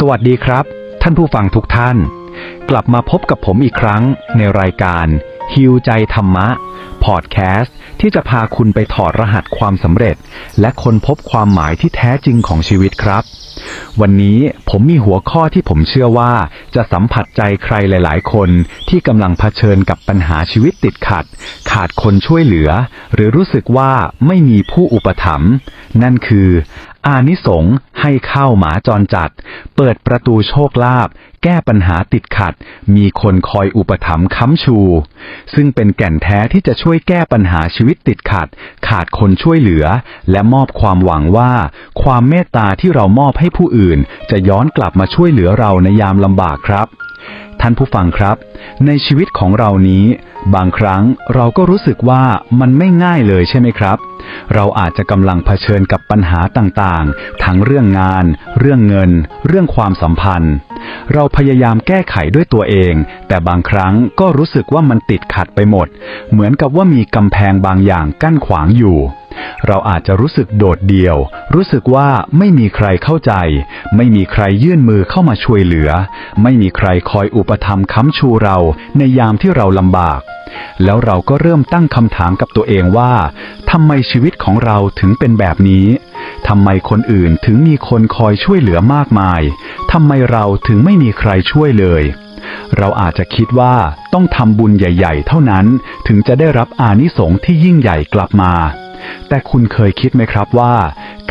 สวัสดีครับ ท่านผู้ฟังทุกท่าน กลับมาพบกับผมอีกครั้งในรายการฮิวใจธรรมะ พอดแคสต์ที่จะพาคุณไปถอดรหัสความสำเร็จ และค้นพบความหมายที่แท้จริงของชีวิตครับ วันนี้ผมมีหัวข้อที่ผมเชื่อว่าจะสัมผัสใจใครหลาย ๆ คนที่กำลังเผชิญกับปัญหาชีวิตติดขัด ขาดคนช่วยเหลือ หรือรู้สึกว่าไม่มีผู้อุปถัมภ์นั่นคือ อานิสงส์ให้ข้าวหมาจรจัด เปิดประตูโชคลาภแก้ปัญหาติดขัด มีคนคอยอุปถัมภ์ค้ำชู ซึ่งเป็นแก่นแท้ที่จะช่วยแก้ปัญหาชีวิตติดขัด ขาดคนช่วยเหลือ และมอบความหวังว่า ความเมตตาที่เรามอบให้ให้ผู้อื่น จะย้อนกลับมาช่วยเหลือเราในยามลำบากครับ ท่านผู้ฟังครับ ในชีวิตของเรานี้ บางครั้งเราก็รู้สึกว่ามันไม่ง่ายเลยใช่ไหมครับ เราอาจจะกำลังเผชิญกับปัญหาต่างๆ ทั้งเรื่องงาน เรื่องเงิน เรื่องความสัมพันธ์ เราพยายามแก้ไขด้วยตัวเอง แต่บางครั้งก็รู้สึกว่ามันติดขัดไปหมด เหมือนกับว่ามีกำแพงบางอย่างกั้นขวางอยู่ เราอาจจะรู้สึกโดดเดี่ยว รู้สึกว่าไม่มีใครเข้าใจ ไม่มีใครยื่นมือเข้ามาช่วยเหลือ ไม่มีใครคอยอุปถัมภ์ค้ำชูเราในยามที่เราลำบาก แล้วเราก็เริ่มตั้งคำถามกับตัวเองว่าทำไมชีวิตของเราถึงเป็นแบบนี้ทำไมคนอื่นถึงมีคนคอยช่วยเหลือมากมายทำไมเราถึงไม่มีใครช่วยเลยเราอาจจะคิดว่าต้องทำบุญใหญ่ ๆ เท่านั้น ถึงจะได้รับอานิสงส์ที่ยิ่งใหญ่กลับมา แต่คุณเคยคิดไหมครับว่า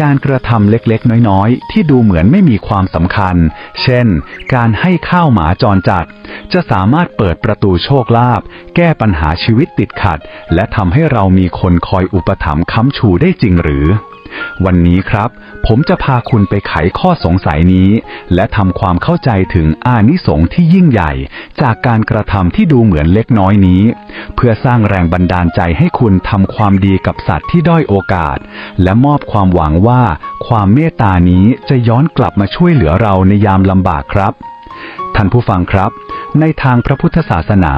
การกระทำเล็กๆ น้อยๆ ที่ดูเหมือนไม่มีความสำคัญ เช่น การให้ข้าวหมาจรจัด จะสามารถเปิดประตูโชคลาภแก้ปัญหาชีวิตติดขัด และทำให้เรามีคนคอยอุปถัมภ์ค้ำชูได้จริงหรือ วันนี้ครับ ผมจะพาคุณไปไขข้อสงสัยนี้ และทำความเข้าใจถึงอานิสงส์ที่ยิ่งใหญ่ จากการกระทำที่ดูเหมือนเล็กน้อยนี้ เพื่อสร้างแรงบันดาลใจให้คุณทำความดีกับสัตว์ที่ด้อยโอกาส และมอบความหวังว่า ความเมตตานี้จะย้อนกลับมาช่วยเหลือเราในยามลำบากครับ ท่านผู้ฟังครับ ในทางพระพุทธศาสนา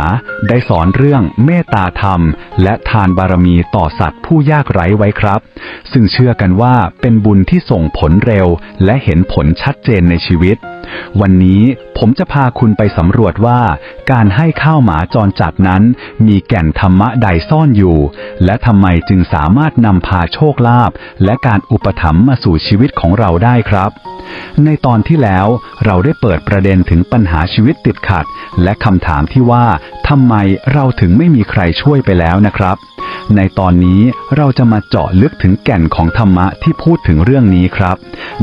ได้สอนเรื่องเมตตาธรรม และทานบารมีต่อสัตว์ผู้ยากไร้ไว้ครับ ซึ่งเชื่อกันว่าเป็นบุญที่ส่งผลเร็ว และเห็นผลชัดเจนในชีวิต วันนี้ผมจะพาคุณไปสำรวจว่าการให้ข้าวหมาจรจัดนั้น มีแก่นธรรมะใดซ่อนอยู่ และทำไมจึงสามารถนำพาโชคลาภและการอุปถัมภ์มาสู่ชีวิตของเราได้ครับ ในตอนที่แล้วเราได้เปิดประเด็นถึงปัญหาชีวิตติดขัด และคำถามที่ว่าทำไมเราถึงไม่มีใครช่วยไปแล้วนะครับ ในตอนนี้เราจะมาเจาะลึกถึงแก่นของธรรมะที่พูดถึงเรื่องนี้ครับ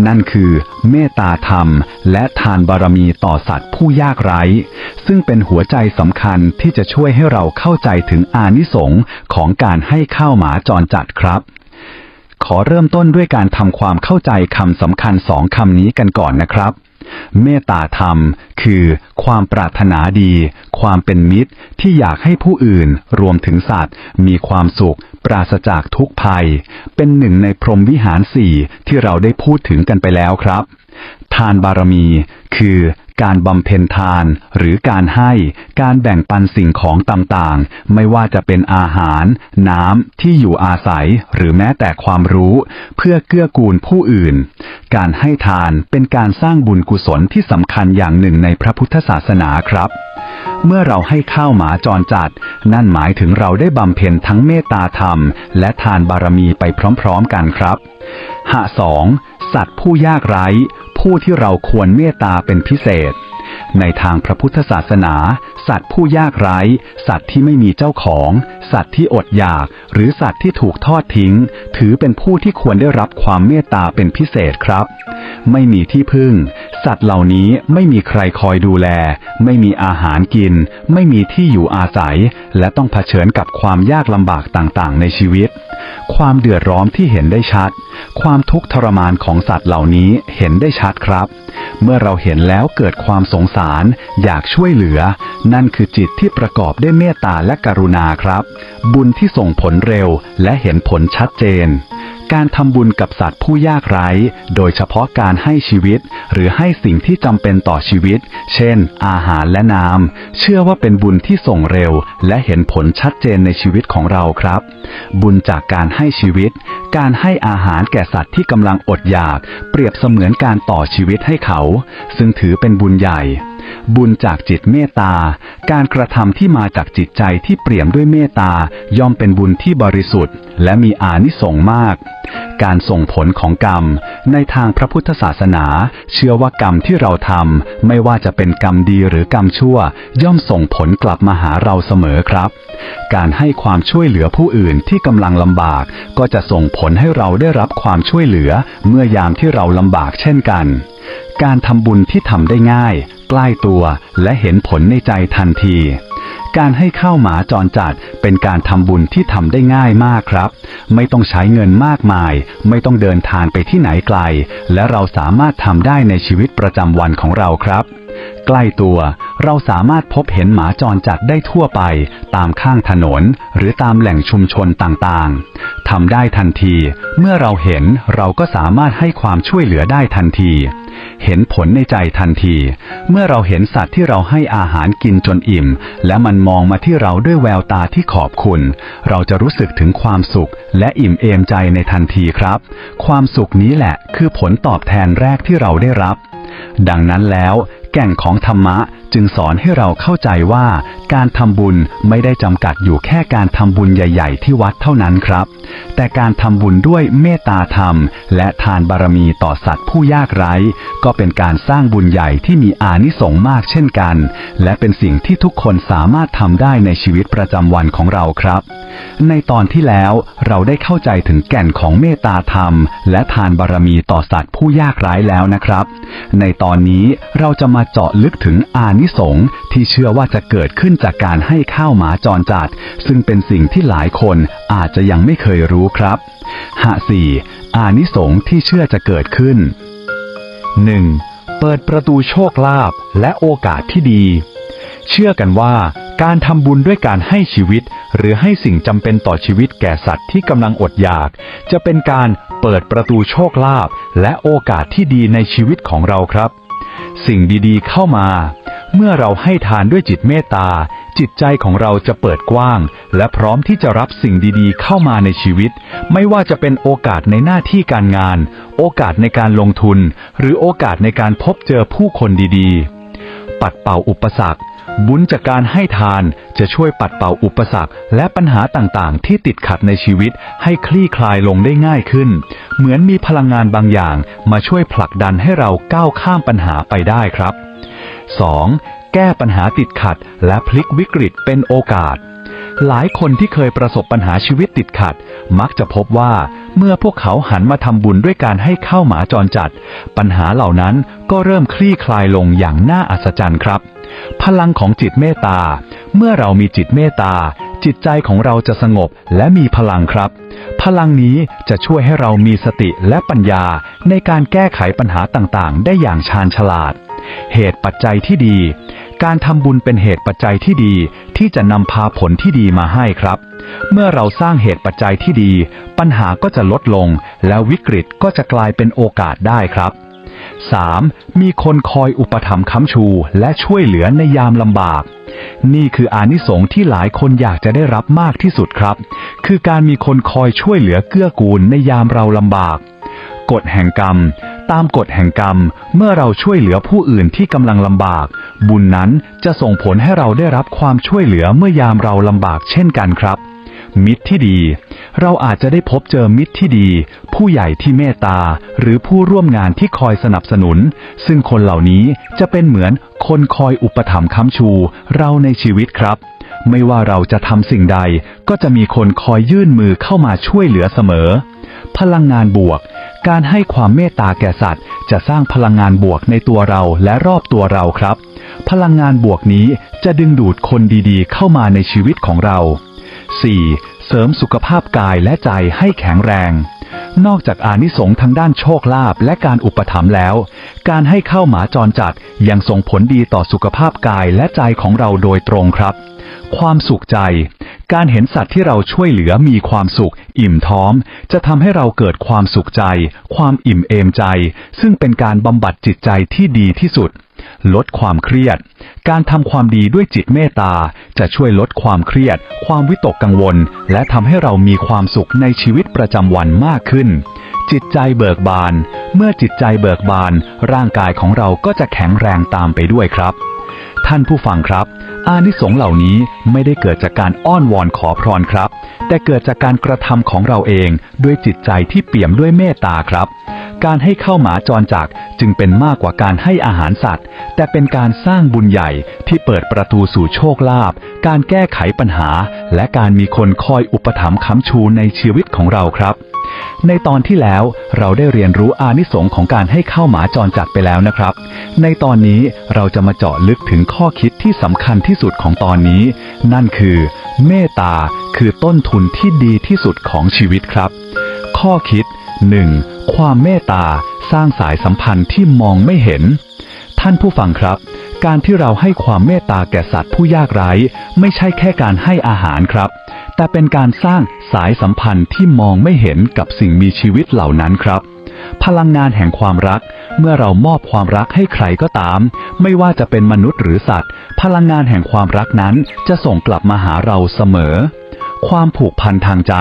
นั่นคือเมตตาธรรม และทานบารมีต่อสัตว์ผู้ยากไร้ ซึ่งเป็นหัวใจสำคัญที่จะช่วยให้เราเข้าใจถึงอานิสงส์ของการให้ข้าวหมาจรจัดครับ ขอเริ่มต้นด้วยการทำความเข้าใจคำสำคัญสองคำนี้กันก่อนนะครับ เมตตาธรรม คือความปรารถนาดี ความเป็นมิตรที่อยากให้ผู้อื่นรวมถึงสัตว์ มีความสุข ปราศจากทุกภัย เป็นหนึ่งในพรหมวิหารสี่ที่เราได้พูดถึงกันไปแล้วครับ ทานบารมีคือการบำเพ็ญทานหรือการให้การแบ่งปันสิ่งของต่างๆ ไม่ว่าจะเป็นอาหาร น้ำที่อยู่อาศัยหรือแม้แต่ความรู้ เพื่อเกื้อกูลผู้อื่น การให้ทานเป็นการสร้างบุญกุศลที่สำคัญอย่างหนึ่งในพระพุทธศาสนาครับ เมื่อเราให้ข้าวหมาจรจัด นั่นหมายถึงเราได้บำเพ็ญทั้งเมตตาธรรม และทานบารมีไปพร้อม ๆ กันครับหะสอง สัตว์ผู้ยากไร้ ผู้ที่เราควรเมตตาเป็นพิเศษ ในทางพระพุทธศาสนา สัตว์ผู้ยากไร้ สัตว์ที่ไม่มีเจ้าของสัตว์ที่อดอยากหรือสัตว์ที่ถูกทอดทิ้ง ถือเป็นผู้ที่ควรได้รับความเมตตาเป็นพิเศษครับ ไม่มีที่พึ่ง สัตว์เหล่านี้ไม่มีใครคอยดูแล ไม่มีอาหารกิน ไม่มีที่อยู่อาศัย และต้องเผชิญกับความยากลำบากต่างๆ ในชีวิต ความเดือดร้อนที่เห็นได้ชัด ความทุกข์ทรมานของสัตว์เหล่านี้เห็นได้ชัดครับ เมื่อเราเห็นแล้วเกิดความสงสาร อยากช่วยเหลือ นั่นคือจิตที่ประกอบด้วยเมตตาและกรุณาครับบุญที่ส่งผลเร็วและเห็นผลชัดเจน การทำบุญกับสัตว์ผู้ยากไร้ โดยเฉพาะการให้ชีวิต หรือให้สิ่งที่จำเป็นต่อชีวิต เช่น อาหารและน้ำ เชื่อว่าเป็นบุญที่ส่งเร็ว และเห็นผลชัดเจนในชีวิตของเราครับ บุญจากการให้ชีวิต การให้อาหารแก่สัตว์ที่กำลังอดอยาก เปรียบเสมือนการต่อชีวิตให้เขา ซึ่งถือเป็นบุญใหญ่ บุญจากจิตเมตตา การกระทำที่มาจากจิตใจที่เปี่ยมด้วยเมตตาย่อมเป็นบุญที่บริสุทธิ์ และมีอานิสงส์มาก การส่งผลของกรรม ในทางพระพุทธศาสนา เชื่อว่ากรรมที่เราทำไม่ว่าจะเป็นกรรมดีหรือกรรมชั่ว ย่อมส่งผลกลับมาหาเราเสมอครับ การให้ความช่วยเหลือผู้อื่นที่กำลังลำบาก ก็จะส่งผลให้เราได้รับความช่วยเหลือ เมื่อยามที่เราลำบากเช่นกัน การทำบุญที่ทำได้ง่าย ใกล้ตัวและเห็นผลในใจทันที การให้ข้าวหมาจรจัดเป็นการทำบุญที่ทำได้ง่ายมากครับ ไม่ต้องใช้เงินมากมาย ไม่ต้องเดินทางไปที่ไหนไกล และเราสามารถทำได้ในชีวิตประจำวันของเราครับ ใกล้ตัวเราสามารถพบเห็นหมาจรจัดได้ทั่วไป ตามข้างถนน หรือตามแหล่งชุมชนต่างๆทำได้ทันที เมื่อเราเห็นเราก็สามารถให้ความช่วยเหลือได้ทันที เห็นผลในใจทันที เมื่อเราเห็นสัตว์ที่เราให้อาหารกินจนอิ่ม และมันมองมาที่เราด้วยแววตาที่ขอบคุณ เราจะรู้สึกถึงความสุข และอิ่มเอมใจในทันทีครับ ความสุขนี้แหละคือผลตอบแทนแรกที่เราได้รับ ดังนั้นแล้ว แก่นของธรรมะจึงสอนให้เราเข้าใจว่าการทำบุญไม่ได้จำกัดอยู่แค่การทำบุญใหญ่ ๆ ที่วัดเท่านั้นครับ แต่การทำบุญด้วยเมตตาธรรม และทานบารมีต่อสัตว์ผู้ยากไร้ ก็เป็นการสร้างบุญใหญ่ที่มีอานิสงส์มากเช่นกัน และเป็นสิ่งที่ทุกคนสามารถทำได้ในชีวิตประจำวันของเราครับ ในตอนที่แล้วเราได้เข้าใจถึงแก่นของเมตตาธรรม และทานบารมีต่อสัตว์ผู้ยากไร้แล้วนะครับ ในตอนนี้เราจะมาเจาะลึกถึงอานิสงส์ที่เชื่อว่าจะเกิดขึ้นจากการให้ข้าวหมาจรจัด ซึ่งเป็นสิ่งที่หลายคนอาจจะยังไม่เคยรู้ครับหะสี่อานิสงส์ที่เชื่อจะเกิดขึ้น 1. เปิดประตูโชคลาภและโอกาสที่ดี เชื่อกันว่าการทำบุญด้วยการให้ชีวิต หรือให้สิ่งจำเป็นต่อชีวิตแก่สัตว์ที่กำลังอดอยาก จะเป็นการเปิดประตูโชคลาภและโอกาสที่ดีในชีวิตของเราครับ สิ่งดีๆเข้ามา เมื่อเราให้ทานด้วยจิตเมตตา จิตใจของเราจะเปิดกว้าง และพร้อมที่จะรับสิ่งดีๆ เข้ามาในชีวิต ไม่ว่าจะเป็นโอกาสในหน้าที่การงาน โอกาสในการลงทุน หรือโอกาสในการพบเจอผู้คนดีๆ ปัดเป่าอุปสรรค บุญจากการให้ทานจะช่วยปัดเป่าอุปสรรค และปัญหาต่างๆ ที่ติดขัดในชีวิต ให้คลี่คลายลงได้ง่ายขึ้น เหมือนมีพลังงานบางอย่าง มาช่วยผลักดันให้เราก้าวข้ามปัญหาไปได้ครับ 2. แก้ปัญหาติดขัด และพลิกวิกฤตเป็นโอกาส หลายคนที่เคยประสบปัญหาชีวิตติดขัด มักจะพบว่าเมื่อพวกเขาหันมาทำบุญด้วยการให้ข้าวหมาจรจัด ปัญหาเหล่านั้นก็เริ่มคลี่คลายลงอย่างน่าอัศจรรย์ครับ พลังของจิตเมตตา เมื่อเรามีจิตเมตตา จิตใจของเราจะสงบและมีพลังครับ พลังนี้จะช่วยให้เรามีสติและปัญญาในการแก้ไขปัญหาต่างๆ ได้อย่างชาญฉลาด เหตุปัจจัยที่ดี การทำบุญเป็นเหตุปัจจัยที่ดี ที่จะนำพาผลที่ดีมาให้ครับ เมื่อเราสร้างเหตุปัจจัยที่ดี ปัญหาก็จะลดลง แล้ววิกฤตก็จะกลายเป็นโอกาสได้ครับ 3. มีคนคอยอุปถัมภ์ค้ำชูและช่วยเหลือในยามลำบาก นี่คืออานิสงส์ที่หลายคนอยากจะได้รับมากที่สุดครับ คือการมีคนคอยช่วยเหลือเกื้อกูลในยามเราลำบาก กฎแห่งกรรม ตามกฎแห่งกรรม เมื่อเราช่วยเหลือผู้อื่นที่กำลังลำบาก บุญนั้นจะส่งผลให้เราได้รับความช่วยเหลือเมื่อยามเราลำบากเช่นกันครับ มิตรที่ดี เราอาจจะได้พบเจอมิตรที่ดี ผู้ใหญ่ที่เมตตา หรือผู้ร่วมงานที่คอยสนับสนุน ซึ่งคนเหล่านี้จะเป็นเหมือนคนคอยอุปถัมภ์ค้ำชู เราในชีวิตครับ ไม่ว่าเราจะทำสิ่งใด ก็จะมีคนคอยยื่นมือเข้ามาช่วยเหลือเสมอ พลังงานบวก การให้ความเมตตาแก่สัตว์ จะสร้างพลังงานบวกในตัวเราและรอบตัวเราครับ พลังงานบวกนี้จะดึงดูดคนดีๆ เข้ามาในชีวิตของเรา 4. เสริมสุขภาพกายและใจให้แข็งแรง นอกจากอานิสงส์ทางด้านโชคลาภและการอุปถัมภ์แล้ว การให้ข้าวหมาจรจัดยังส่งผลดีต่อสุขภาพกายและใจของเราโดยตรงครับ ความสุขใจ การเห็นสัตว์ที่เราช่วยเหลือมีความสุข อิ่มท้อมจะทำให้เราเกิดความสุขใจ ความอิ่มเอมใจ ซึ่งเป็นการบำบัดจิตใจที่ดีที่สุด ลดความเครียด การทำความดีด้วยจิตเมตตาจะช่วยลดความเครียด ความวิตกกังวล และทำให้เรามีความสุขในชีวิตประจำวันมากขึ้น จิตใจเบิกบาน เมื่อจิตใจเบิกบาน ร่างกายของเราก็จะแข็งแรงตามไปด้วยครับ ท่านผู้ฟังครับ อานิสงส์เหล่านี้ไม่ได้เกิดจากการอ้อนวอนขอพรครับ แต่เกิดจากการกระทำของเราเองด้วยจิตใจที่เปี่ยมด้วยเมตตาครับ การให้ข้าวหมาจรจักจึงเป็นมากกว่าการให้อาหารสัตว์ แต่เป็นการสร้างบุญใหญ่ที่เปิดประตูสู่โชคลาภการแก้ไขปัญหา และการมีคนคอยอุปถัมภ์ค้ำชูในชีวิตของเราครับ ในตอนที่แล้วเราได้เรียนรู้อานิสงส์ของการให้ข้าวหมาจรจัดไปแล้วนะครับ ในตอนนี้เราจะมาเจาะลึกถึงข้อคิดที่สำคัญที่สุดของตอนนี้ นั่นคือ เมตตาคือต้นทุนที่ดีที่สุดของชีวิตครับ ข้อคิด 1. ความเมตตาสร้างสายสัมพันธ์ที่มองไม่เห็น ท่านผู้ฟังครับ การที่เราให้ความเมตตาแก่สัตว์ผู้ยากไร้ ไม่ใช่แค่การให้อาหารครับ แต่เป็นการสร้างสายสัมพันธ์ที่มองไม่เห็นกับสิ่งมีชีวิตเหล่านั้นครับ พลังงานแห่งความรัก เมื่อเรามอบความรักให้ใครก็ตาม ไม่ว่าจะเป็นมนุษย์หรือสัตว์ พลังงานแห่งความรักนั้นจะส่งกลับมาหาเราเสมอ ความผูกพันทางใจ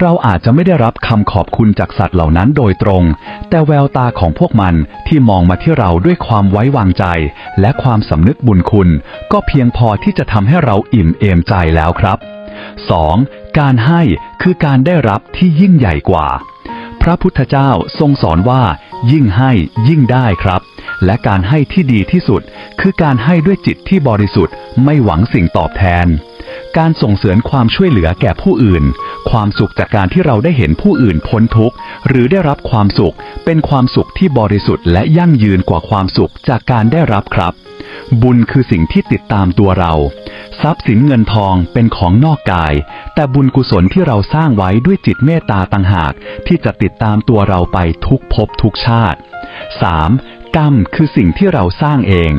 เราอาจจะไม่ได้รับคำขอบคุณจากสัตว์เหล่านั้นโดยตรง แต่แววตาของพวกมันที่มองมาที่เราด้วยความไว้วางใจ และความสำนึกบุญคุณ ก็เพียงพอที่จะทำให้เราอิ่มเอมใจแล้วครับ 2. การให้คือการได้รับที่ยิ่งใหญ่กว่า ระพุทธเจ้าทรงสอนว่า ยิ่งให้ยิ่งได้ครับ และการให้ที่ดีที่สุด คือการให้ด้วยจิตที่บริสุทธิ์ไม่หวังสิ่งตอบแทน การส่งเสริมความช่วยเหลือแก่ผู้อื่น ความสุขจากการที่เราได้เห็นผู้อื่นพ้นทุกข์ หรือได้รับความสุข เป็นความสุขที่บริสุทธิ์และยั่งยืนกว่าความสุขจากการได้รับครับ บุญคือสิ่งที่ติดตามตัวเรา ทรัพย์สินเงินทองเป็นของนอกกาย แต่บุญกุศลที่เราสร้างไว้ด้วยจิตเมตตาต่างหาก ที่จะติดตามตัวเราไปทุกภพทุกชาติ 3. กรรมคือสิ่งที่เราสร้างเอง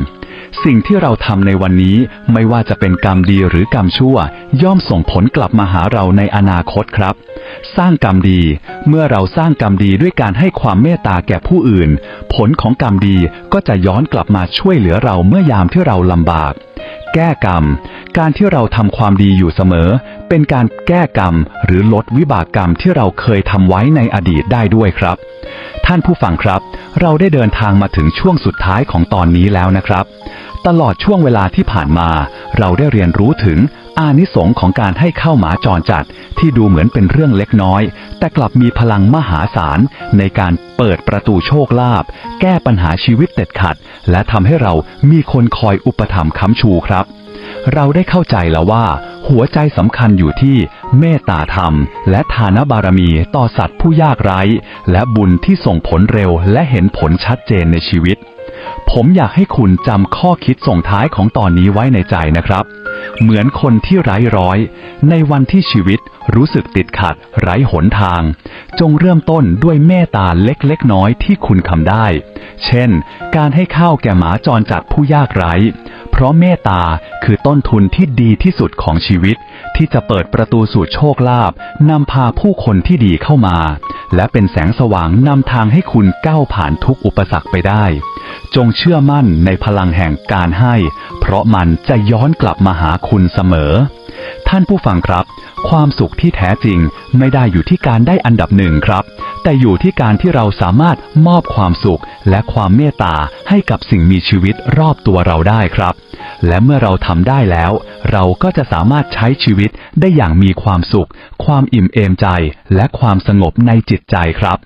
สิ่งที่เราทำในวันนี้ไม่ว่าจะเป็นกรรมดีหรือกรรมชั่ว ย่อมส่งผลกลับมาหาเราในอนาคตครับ สร้างกรรมดี เมื่อเราสร้างกรรมดีด้วยการให้ความเมตตาแก่ผู้อื่น ผลของกรรมดีก็จะย้อนกลับมาช่วยเหลือเราเมื่อยามที่เราลำบาก แก้กรรม การที่เราทำความดีอยู่เสมอ เป็นการแก้กรรม หรือลดวิบากกรรมที่เราเคยทำไว้ในอดีตได้ด้วยครับ ท่านผู้ฟังครับ เราได้เดินทางมาถึงช่วงสุดท้ายของตอนนี้แล้วนะครับ ตลอดช่วงเวลาที่ผ่านมา เราได้เรียนรู้ถึง อานิสงส์ของการให้ข้าวหมาจรจัดที่ดูเหมือนเป็นเรื่องเล็กน้อย แต่กลับมีพลังมหาศาลในการเปิดประตูโชคลาภแก้ปัญหาชีวิตเด็ดขาดและทำให้เรามีคนคอยอุปถัมภ์ค้ำชูครับ เราได้เข้าใจแล้วว่า หัวใจสำคัญอยู่ที่เมตตาธรรม และทานบารมีต่อสัตว์ผู้ยากไร้ และบุญที่ส่งผลเร็วและเห็นผลชัดเจนในชีวิต ผมอยากให้คุณจำข้อคิดส่งท้ายของตอนนี้ไว้ในใจนะครับ เหมือนคนที่ไร้ร้อย ในวันที่ชีวิตรู้สึกติดขัด ไร้หนทาง จงเริ่มต้นด้วยเมตตาเล็กๆ น้อยที่คุณทำได้ เช่น การให้ข้าวแก่หมาจรจัดผู้ยากไร้ ราะเมตตาคือต้นทุนที่ดีที่สุดของชีวิต ที่จะเปิดประตูสู่โชคลาภนำพาผู้คนที่ดีเข้ามา และเป็นแสงสว่างนำทางให้คุณก้าวผ่านทุกอุปสรรคไปได้ จงเชื่อมั่นในพลังแห่งการให้ เพราะมันจะย้อนกลับมาหาคุณเสมอ ท่านผู้ฟังครับ ความสุขที่แท้จริงไม่ได้อยู่ที่การได้อันดับหนึ่งครับ แต่อยู่ที่การที่เราสามารถมอบความสุขและความเมตตาให้กับสิ่งมีชีวิตรอบตัวเราได้ครับ และเมื่อเราทำได้แล้ว เราก็จะสามารถใช้ชีวิตได้อย่างมีความสุข ความอิ่มเอมใจ และความสงบในจิตใจครับ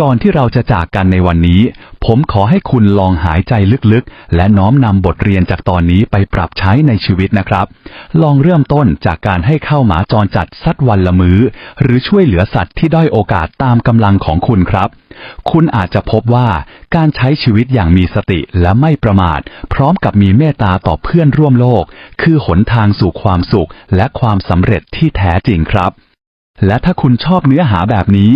ก่อนที่เราจะจากกันในวันนี้ ผมขอให้คุณลองหายใจลึกๆ และน้อมนำบทเรียนจากตอนนี้ไปปรับใช้ในชีวิตนะครับ ลองเริ่มต้นจากการให้ข้าวหมาจรจัดสักวันละมือ้อ หรือช่วยเหลือสัตว์ที่ด้อยโอกาสตามกำลังของคุณครับ คุณอาจจะพบว่าการใช้ชีวิตอย่างมีสติและไม่ประมาท พร้อมกับมีเมตตาต่อเพื่อนร่วมโลก คือหนทางสู่ความสุขและความสำเร็จที่แท้จริงครับ และถ้าคุณชอบเนื้อหาแบบนี้